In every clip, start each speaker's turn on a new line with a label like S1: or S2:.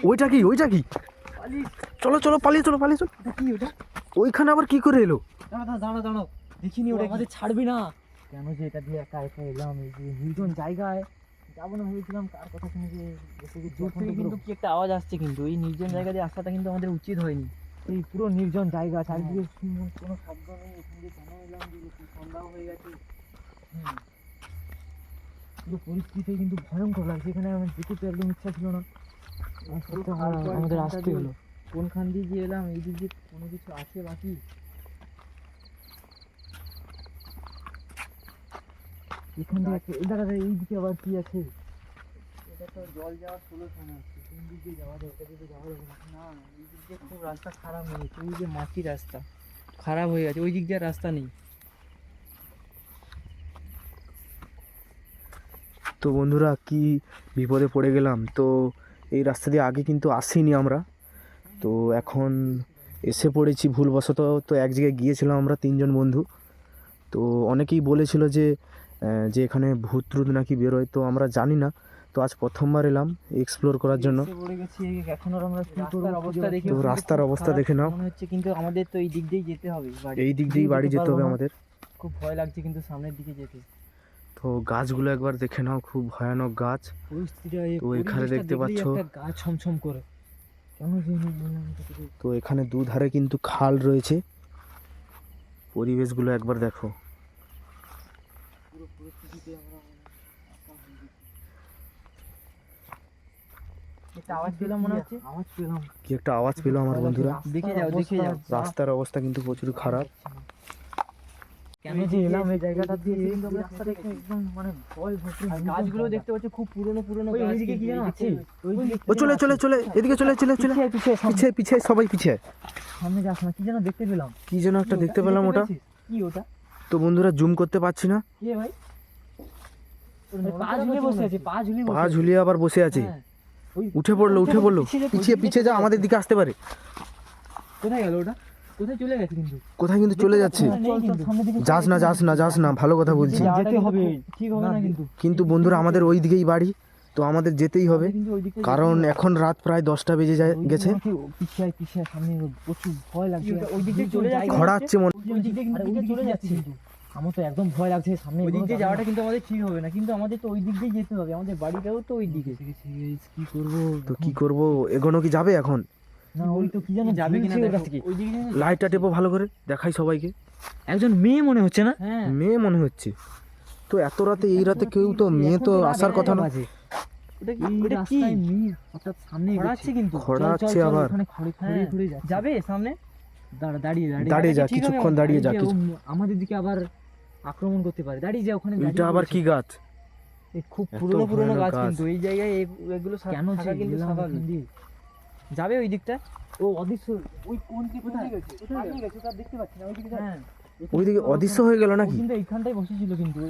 S1: ওইটা কি ওইটা কি? চলো চলো পালিয়ে চলো পালিয়ে চলো।
S2: কি ওটা
S1: ওইখানে আবার কি করে এলো?
S2: দাঁড়া দাঁড়া দাঁড়াও দেখিনি ওটা আমাদের ছাড়বি না। কেন যে এটা দিয়ে একা একা এলাম এই যে নির্জন জায়গায়। যাব না ভেবেছিলাম কার কথা শুনে যে দূর থেকে কিন্তু কি একটা আওয়াজ আসছে কিন্তু এই নির্জন জায়গা দিয়ে আসাটা কিন্তু আমাদের উচিত হয়নি। এই পুরো নির্জন জায়গা চারিদিকে শুনলাম কোনো শব্দ নেই এখান দিয়ে কেন এলাম যে একটু সন্ধ্যা হয়ে গেছে। হুম। পুরো পরিস্থিতি কিন্তু ভয়ঙ্কর লাগছে এখানে আমার যেতে তো একদম ইচ্ছা ছিল না। আমাদের আসতে হলো। কোনখান দিয়ে যে এলাম এই দিক দিয়ে কোনো কিছু আছে বাকি? এখান একটা- এই দাঁড়া এই দিকে আবার কি আছে? এটা তো জল যাওয়ার সলিউশন আছে কোন দিক দিয়ে যাওয়া যায়? এটা দিয়ে যাওয়া যাবে না না এই দিক দিয়ে খুব রাস্তা খারাপ হয়ে গেছে ওই যে মাটির রাস্তা খারাপ হয়ে গেছে ওই দিক দিয়ে রাস্তা নেই।
S1: তো বন্ধুরা কি বিপদে পড়ে গেলাম? তো এই রাস্তা দিয়ে আগে কিন্তু আসিনি আমরা। তো এখন এসে পড়েছি ভুলবশত তো এক জায়গায় গিয়েছিলাম আমরা তিনজন বন্ধু। তো অনেকেই বলেছিল যে যে এখানে ভূত ট্রুত নাকি বেরোয় তো আমরা জানি না। তো আজ প্রথমবার এলাম এক্সপ্লোর করার জন্য। তো রাস্তার অবস্থা দেখে নাও।
S2: হচ্ছে কিন্তু আমাদের তো এই দিক দিয়েই যেতে হবে।
S1: এই দিক দিয়েই বাড়ি যেতে হবে আমাদের।
S2: খুব ভয় লাগছে কিন্তু সামনের দিকে যেতে।
S1: তো গাছগুলো একবার দেখে নাও খুব ভয়ানক গাছ। তো এখানে দেখতে পাচ্ছো।
S2: ছমছম করে।
S1: তো এখানে দুধারে কিন্তু খাল রয়েছে। পরিবেশগুলো একবার দেখো।
S2: পুরো পরিস্থিতিতে আমরা একটা আওয়াজ পেলাম মনে হচ্ছে? আওয়াজ পেলাম।
S1: কি একটা আওয়াজ পেল আমার বন্ধুরা।
S2: দেখে যাও দেখে যাও।
S1: রাস্তার অবস্থা কিন্তু প্রচুর খারাপ।
S2: কেন যে এলাম এই জায়গাটা দিয়ে রাস্তা দেখে একদম মানে ভয় ভয় গাছগুলো দেখতে পাচ্ছি খুব পুরনো পুরনো গাছ ওইদিকে কি যেন আছে?
S1: ও চলে চলে চলে এদিকে চলে চলে চলে।
S2: পিছিয়ে পিছিয়ে
S1: পিছে পিছে সবাই পিছে
S2: সামনে যাস না কি যেন দেখতে পেলাম।
S1: কি যেন একটা দেখতে পেলাম ওটা।
S2: কি ওটা?
S1: তো বন্ধুরা জুম করতে পারছি না।
S2: ভাই? পা ঝুলে বসে আছে পা ঝুলে
S1: পা ঝুলিয়ে আবার বসে আছে। উঠে পড়ল উঠে পড়ল। পিছিয়ে পিছিয়ে যা আমাদের দিকে আসতে পারে।
S2: কোথায় গেল ওটা? কোথায় চলে গেছে কিন্তু?
S1: কোথায় কিন্তু চলে যাচ্ছে? যাস না যাস না যাস না ভালো কথা বলছি।
S2: যেতে হবে। ঠিক হবে না কিন্তু।
S1: কিন্তু। বন্ধুরা আমাদের ওই দিকেই বাড়ি তো আমাদের যেতেই হবে। কারণ এখন রাত প্রায় দশটা বেজে যায় গেছে। খড়াচ্ছে মনে
S2: আমার তো একদম ভয় লাগছে সামনে ওই দিক দিয়ে যাওয়াটা কিন্তু আমাদের ঠিক হবে না কিন্তু আমাদের তো ওই দিক দিয়ে যেতে হবে। আমাদের বাড়িটাও তো ওই দিকে। কি করব?
S1: তো কি করব? এগোনো কি যাবে এখন?
S2: না ওই তো কি জানো যাবে কিনা ওই দিকে
S1: লাইটটা টেপো ভালো করে দেখাই সবাইকে।
S2: একজন মেয়ে মনে হচ্ছে না? হ্যাঁ।
S1: মেয়ে মনে হচ্ছে। তো এত রাতে এই রাতে কেউ তো মেয়ে তো আসার কথা না।
S2: আমাদের দিকে আবার আক্রমণ করতে পারে। দাঁড়িয়ে যা ওখানে
S1: এটা আবার কি গাছ?
S2: খুব পুরনো পুরনো গাছ। কিন্তু। এই জায়গায় এগুলো
S3: কেন
S2: কিন্তু স্বাভাবিক? যাবে ওই দিকটা?
S3: ও অদৃশ্য
S2: ওই কোন দিকে কোথায়? গেছে? কোথায় গেছে? তার দেখতে পাচ্ছি না ওই দিকে হ্যাঁ।
S1: ওইদিকে অদৃশ্য হয়ে গেল নাকি?
S2: কিন্তু এইখানটায় বসেছিল কিন্তু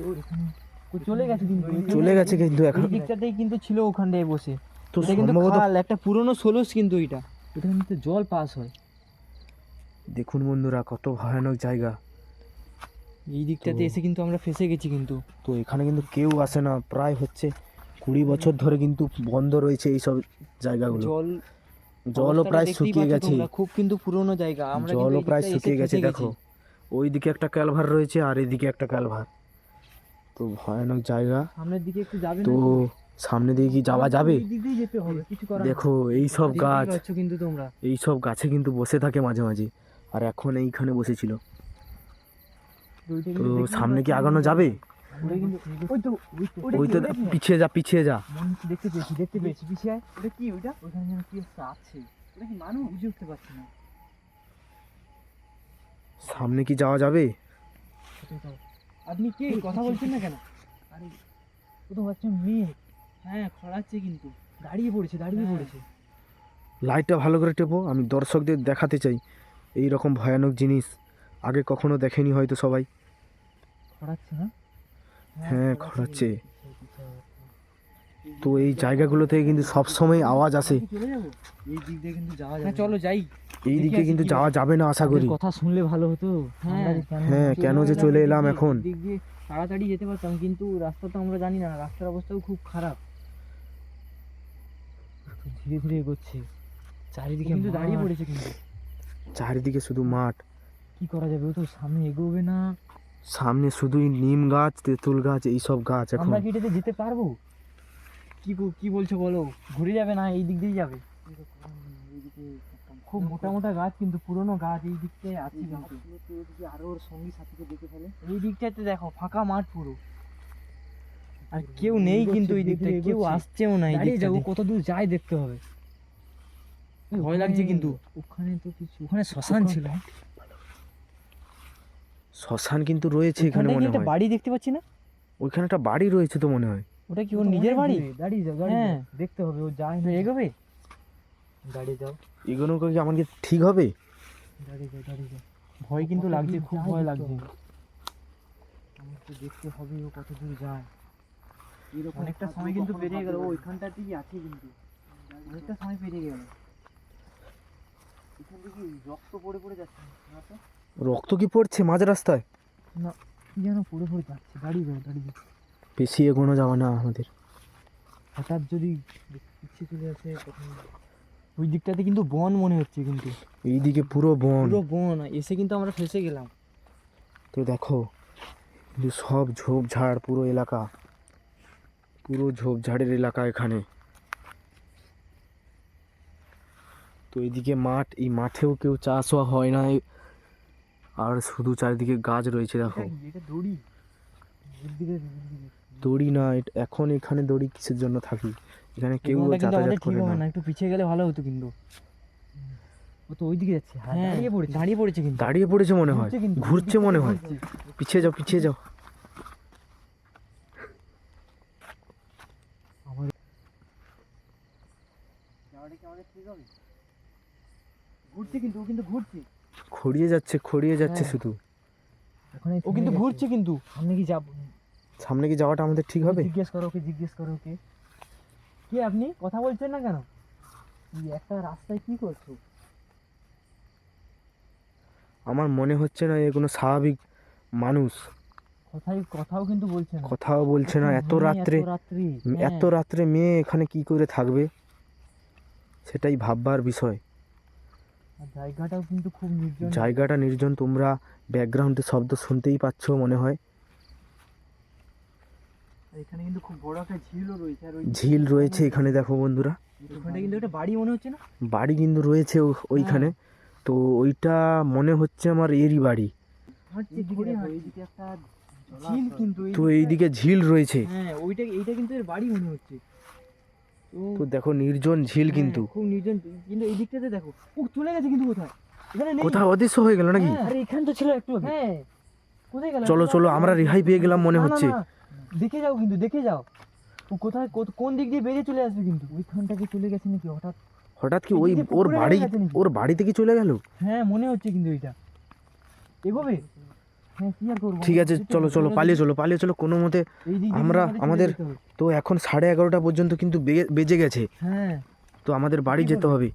S2: চলে গেছে কিন্তু
S1: চলে গেছে কিন্তু এখন।
S2: দিকটাতেই কিন্তু ছিল ওখানটায় বসে।
S1: তো
S2: কিন্তু
S1: সম্ভবত
S2: খাল একটা পুরনো সোলস কিন্তু এটা। এটা কিন্তু জল পাস হয়।
S1: দেখুন বন্ধুরা কত ভয়ানক জায়গা।
S2: এই দিকটাতে এসে কিন্তু আমরা ফেসে গেছি কিন্তু।
S1: তো এখানে কিন্তু কেউ আসে না প্রায় হচ্ছে কুড়ি বছর ধরে কিন্তু বন্ধ রয়েছে এইসব জায়গাগুলো।
S2: জল
S1: জলও প্রায় শুকিয়ে গেছে।
S2: খুব কিন্তু পুরনো জায়গা আমরা
S1: জলও প্রায় শুকিয়ে গেছে দেখো। ওইদিকে একটা ক্যালভার রয়েছে আর এদিকে একটা ক্যালভার। তো ভয়ানক জায়গা।
S2: সামনের দিকে একটু যাবে
S1: তো সামনে দিয়ে কি যাওয়া যাবে?
S2: দিক।
S1: দেখো এই সব গাছ।
S2: কিন্তু তোমরা।
S1: এই সব গাছে কিন্তু বসে থাকে মাঝে মাঝে। আর এখন এইখানে বসেছিল। তো সামনে কি আগানো যাবে?
S2: ওই তো ওই তো
S1: পিছিয়ে যা পিছিয়ে যা।
S2: দেখতে পেয়েছি দেখতে পেয়েছি। পিছিয়ে ওটা কি ওইটা? ওখানে যেন কি একটা আছে। ওটা কি মানুষ? বুঝে উঠতে পারছি না।
S1: সামনে কি যাওয়া যাবে?
S2: আপনি কে? কথা বলছেন না কেন? আরে ও তো হচ্ছে মেয়ে। হ্যাঁ খড়াচ্ছে কিন্তু। দাঁড়িয়ে পড়েছে দাঁড়িয়ে
S1: হ্যাঁ।
S2: পড়েছে।
S1: লাইটটা ভালো করে টেপো আমি দর্শকদের দেখাতে চাই। এই রকম ভয়ানক জিনিস আগে কখনো দেখেনি হয়তো সবাই।
S2: খড়াচ্ছে না?
S1: হ্যাঁ খড়াচ্ছে তো এই জায়গাগুলো থেকে কিন্তু সব সময় আওয়াজ আসে।
S2: চলে যাব এই দিক দিয়ে কিন্তু যাওয়া যাবে চলো যাই
S1: এই দিকে কিন্তু যাওয়া যাবে না আশা করি।
S3: কথা শুনলে ভালো হতো।
S2: হ্যাঁ।
S1: হ্যাঁ কেন যে চলে এলাম এখন।
S2: তাড়াতাড়ি যেতে পারতাম কিন্তু রাস্তা তো আমরা জানি না। রাস্তার অবস্থাও খুব খারাপ। ধীরে ধীরে এগোচ্ছে। চারিদিকে কিন্তু দাঁড়িয়ে পড়েছে কিন্তু।
S1: চারিদিকে শুধু মাঠ।
S2: কি করা যাবে? ও তো সামনে এগোবে না।
S1: সামনে শুধুই নিম গাছ তেঁতুল গাছ এইসব গাছ এখন।
S2: আমরা কি এটাতে যেতে পারব? কি কি বলছো বলো? ঘুরে যাবে না এই দিক দিয়ে যাবে। খুব মোটা মোটা গাছ কিন্তু পুরনো গাছ এই দিকটায় আছে কিন্তু। আরও ওর সঙ্গী সাথীকে দেখে ফেলে এই দিকটাতে দেখো ফাঁকা মাঠ পুরো। আর কেউ নেই কিন্তু এই দিকটায় কেউ আসছেও না এই দিকটা কত দূর যায় দেখতে হবে। ভয় লাগছে কিন্তু। ওখানে তো কিছু ওখানে শ্মশান ছিল।
S1: শ্মশান কিন্তু রয়েছে এখানে মনে হয়।
S2: বাড়ি দেখতে পাচ্ছি না?
S1: ওইখানে একটা বাড়ি রয়েছে তো মনে হয়।
S2: ওটা কি ওর নিজের বাড়ি?
S3: দাঁড়িয়ে যাও
S2: হ্যাঁ।
S3: দেখতে হবে ও যায়
S2: তো এগোবে?
S3: দাঁড়িয়ে যাও।
S1: এগুলো কি আমাকে ঠিক হবে?
S3: দাঁড়িয়ে যাও দাঁড়িয়ে যাও।
S2: ভয় কিন্তু লাগছে খুব ভয় লাগছে।
S3: তো দেখতে হবে ও কত দূর যায়
S2: অনেকটা সময় কিন্তু পেরিয়ে গেল। ওইখানটাতেই আছে কিন্তু। অনেকটা সময় পেরিয়ে গেল। এখান থেকে রক্ত পড়ে পড়ে যাচ্ছে। না তো?
S1: রক্ত কি পড়ছে মাঝ রাস্তায়?
S3: কি যেন পড়ে পড়ে যাচ্ছে। দাঁড়িয়ে যাও দাঁড়িয়ে যাও
S1: বেশি এগোনো যাবে না আমাদের।
S3: হঠাৎ যদি ইচ্ছে চলে আসে
S2: ওই দিকটাতে কিন্তু বন মনে হচ্ছে কিন্তু।
S1: এইদিকে পুরো বন।
S2: পুরো বন এসে কিন্তু আমরা ফেসে গেলাম।
S1: তো দেখো কিন্তু সব ঝোপঝাড় পুরো এলাকা। পুরো ঝোপঝাড়ের এলাকা এখানে। তো এইদিকে মাঠ এই মাঠেও কেউ চাষও হয় না আর শুধু চারিদিকে গাছ রয়েছে দেখো।
S2: দড়ি?
S1: না এখন এখানে দড়ি কিসের জন্য থাকি? এখানে কেউ যাতায়াত করে না।
S2: একটু পিছিয়ে গেলে ভালো হতো কিন্তু।
S3: ও তো ওইদিকে যাচ্ছে হ্যাঁ
S2: হ্যাঁ
S3: দাঁড়িয়ে পড়েছে।
S2: দাঁড়িয়ে পড়েছে কিন্তু।
S1: দাঁড়িয়ে পড়েছে মনে হয়।
S2: ঘুরছে
S1: মনে হয়। পিছিয়ে যাও পিছিয়ে যাও।
S2: ঘুরছে কিন্তু ও কিন্তু ঘুরছে।
S1: খড়িয়ে যাচ্ছে খড়িয়ে যাচ্ছে
S2: হ্যাঁ।
S1: শুধু।
S3: ওখানে
S2: ও কিন্তু ঘুরছে কিন্তু।
S3: সামনে কি যাব?
S1: সামনে কি যাওয়াটা আমাদের ঠিক হবে?
S3: জিজ্ঞেস করো ওকে জিজ্ঞেস করো ওকে।
S2: কি আপনি? কথা বলছেন না কেন?
S3: এই একটা রাস্তায় কি করছ?
S1: আমার মনে হচ্ছে না এ কোনো স্বাভাবিক মানুষ।
S2: কথাই কথাও কিন্তু বলছে না।
S1: কথাও বলছে না এত
S3: মেয়ে,
S1: রাত্রে
S3: এত রাত্রি
S1: উম, এত রাত্রে মেয়ে এখানে কি করে থাকবে? সেটাই ভাববার বিষয়।
S3: জায়গাটাও কিন্তু খুব নির্জন।
S1: জায়গাটা নির্জন তোমরা ব্যাকগ্রাউন্ডে শব্দ শুনতেই পাচ্ছ মনে হয়।
S2: এখানে কিন্তু খুব বড় একটা ঝিলও রয়েছে আর
S1: ঝিল রয়েছে এখানে দেখো বন্ধুরা।
S2: ওখানটা কিন্তু একটা বাড়ি মনে হচ্ছে না?
S1: বাড়ি কিন্তু রয়েছে ওইখানে। তো ওইটা মনে হচ্ছে আমার এরই বাড়ি। তো এইদিকে ঝিল রয়েছে।
S2: হ্যাঁ ওইটা এইটা কিন্তু এর বাড়ি মনে হচ্ছে। তো
S1: দেখো নির্জন ঝিল
S2: হ্যাঁ,
S1: কিন্তু।
S2: খুব নির্জন কিন্তু এই দিকটাতে দেখো ও চলে গেছে কিন্তু কোথায়? এখানে নেই।
S1: কোথাও অদৃশ্য হয়ে গেল নাকি?
S2: হ্যাঁ,
S3: আরে এখান তো ছিল একটু
S2: হ্যাঁ। কোথায় গেল?
S1: চলো চলো আমরা রেহাই পেয়ে গেলাম মনে হচ্ছে।
S2: দেখে যাও কিন্তু দেখে যাও। ও কোথায় কোন দিক দিয়ে বেরিয়ে চলে আসবে কিন্তু?
S3: ওইখানটাকে চলে গেছে নাকি হঠাৎ?
S1: হঠাৎ কি ওই ওর বাড়ি? ওর বাড়ি থেকে চলে গেল?
S2: হ্যাঁ মনে হচ্ছে কিন্তু এটা।
S3: করব
S1: ঠিক আছে চলো চলো পালিয়ে চলো পালিয়ে চলো কোনো মতে আমরা আমাদের- তো এখন সাড়ে এগারোটা পর্যন্ত কিন্তু বেজে গেছে।
S2: হ্যাঁ।
S1: তো আমাদের বাড়ি যেতে হবে।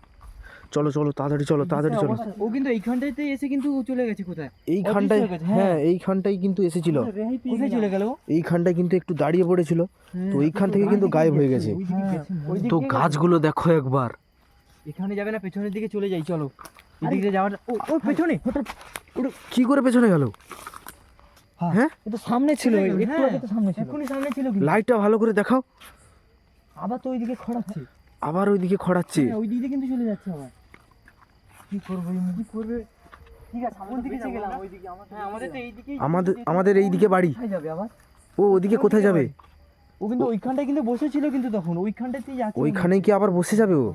S1: চলো চলো তাড়াতাড়ি চলো তাড়াতাড়ি চলো।
S2: ও কিন্তু এইখানটাতে এসে কিন্তু ও চলে গেছে কোথায়?
S1: এইখানটায়
S2: হয়ে। হ্যাঁ।
S1: এইখানটাই কিন্তু এসেছিল।
S2: কোথায় চলে গেল?
S1: এইখানটায় কিন্তু একটু দাঁড়িয়ে পড়েছিল।
S2: হ্যাঁ,
S1: তো এইখান থেকে কিন্তু গায়েব হয়ে গেছে তো গাছগুলো দেখো একবার।
S2: এখানে যাবে না পেছনের দিকে চলে যাই চলো। এদিক দিয়ে যাওয়াটা ও ও পেছনে হঠাৎ
S1: কি করে পেছনে গেল? হ্যাঁ
S3: এ তো সামনে ছিল একটু
S2: হ্যাঁ।
S3: আগে তো সামনে ছিল।
S2: সামনে ছিল
S1: লাইটটা ভালো করে দেখাও।
S3: আবার তো ওইদিকে খড়াচ্ছে।
S1: আবার ওইদিকে খড়াচ্ছে।
S2: হ্যাঁ, ওই দিক কিন্তু চলে যাচ্ছে আবার।
S3: কি করব
S2: কি করবে? হ্যাঁ আমাদের
S1: আমাদের আমাদের এই দিকে বাড়ি।
S3: কোথায় যাবে আবার?
S1: ও ওদিকে কোথায় যাবে?
S2: ও কিন্তু ওইখানটায় কিন্তু বসেছিল কিন্তু তখন ওইখানটাতেই যাচ্ছে।
S1: ওইখানেই কি আবার বসে যাবে ও?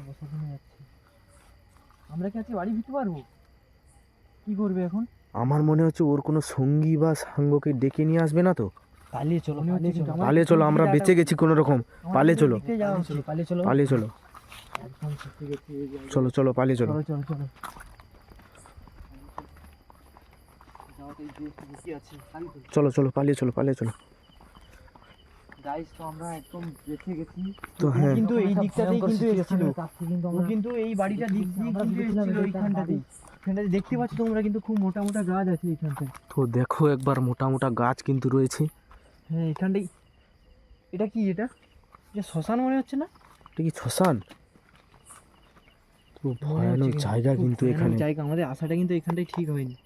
S2: আমরা কি আজকে বাড়ি ফিরতে পারব? কি করবে এখন?
S1: আমার মনে হচ্ছে ওর কোনো সঙ্গী বা সাঙ্গকে ডেকে নিয়ে আসবে না তো?
S3: পালিয়ে চলো পালিয়ে চলো।
S1: পালিয়ে চলো আমরা বেঁচে গেছি কোনো রকম। পালিয়ে চলো।
S3: পালিয়ে চলো পালিয়ে চলো।
S1: চলো। চলো পালিয়ে চলো।
S2: চলো চলো
S3: পালিয়ে চলো
S1: পালিয়ে চলো।
S3: গাইস তো আমরা একদম বেঁচে গেছি।
S1: তো হ্যাঁ।
S2: কিন্তু এই দিকটাতেই কিন্তু এসেছিল।
S3: কিন্তু
S2: ও কিন্তু এই বাড়িটা দিক দিয়ে কিন্তু এসেছিল এইখানটাতেই। এখানটাতে দেখতে পাচ্ছ তোমরা কিন্তু খুব মোটা মোটা গাছ আছে এইখানটায়।
S1: তো দেখো একবার মোটা মোটা গাছ কিন্তু রয়েছে।
S2: হ্যাঁ এখানটাই এটা কি এটা? এটা শ্মশান মনে হচ্ছে না?
S1: এটা কি শ্মশান? খুব
S3: মনে
S1: ভয়ানক জায়গা কিন্তু এখানে।
S3: জায়গা। আমাদের আসাটা কিন্তু এখানটাই ঠিক হয়নি।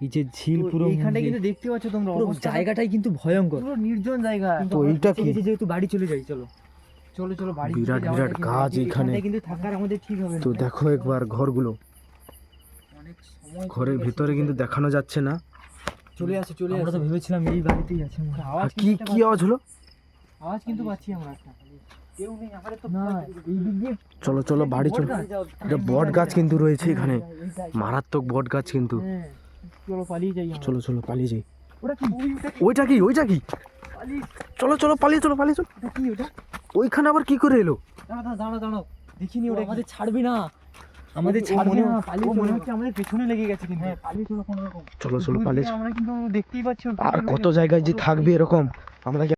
S3: এই যে ঝিল পুরো
S2: এইখানটা কিন্তু দেখতে পাচ্ছ তোমরা
S3: পুরো জায়গাটাই কিন্তু ভয়ঙ্কর।
S2: পুরো নির্জন জায়গা।
S1: তো এইটা কি?
S3: যেহেতু বাড়ি চলে যাই চলো।
S2: চলো চলো বাড়ি
S1: বিরাট বিরাট গাছ এখানে।
S3: কিন্তু থাকার আমাদের ঠিক হবে
S1: তো দেখো একবার ঘরগুলো। ঘরের ভিতরে কিন্তু দেখানো যাচ্ছে না।
S2: চলে আসে চলে
S3: আমরা তো
S2: আসে।
S3: ভেবেছিলাম এই বাড়িতেই আছে
S2: আওয়াজ
S1: কি কি আওয়াজ হলো?
S2: আওয়াজ কিন্তু পাচ্ছি আমরা একটা। কেউ নেই আমাদের তো
S3: না এই দিক দিয়ে
S1: চলো চলো বাড়ি চলো। এটা বট গাছ কিন্তু রয়েছে এখানে। মারাত্মক বট গাছ কিন্তু।
S3: হ্যাঁ, চলো পালিয়ে যাই
S1: চলো চলো পালিয়ে যাই।
S3: ওটা কি?
S1: ওইটা কি? ওইটা কি? চলো চলো পালিয়ে চলো পালিয়ে চলো।
S3: কি ওটা?
S1: ওইখানে আবার কি করে এলো?
S2: দাঁড়া দাঁড়া দাঁড়া দাঁড়াও। দেখিনি ওটা
S3: আমাদের ছাড়বি না। আমাদের ছাড়বি না পালিয়ে
S2: মনে হচ্ছে আমাদের পেছনে লেগে গেছে কিন্তু।
S3: হ্যাঁ পালিয়ে চলো কোনো রকম
S1: চলো চলো পালিয়ে
S2: আমরা কিন্তু দেখতেই পাচ্ছি
S1: আর কত জায়গায় যে থাকবে এরকম? আমরা কি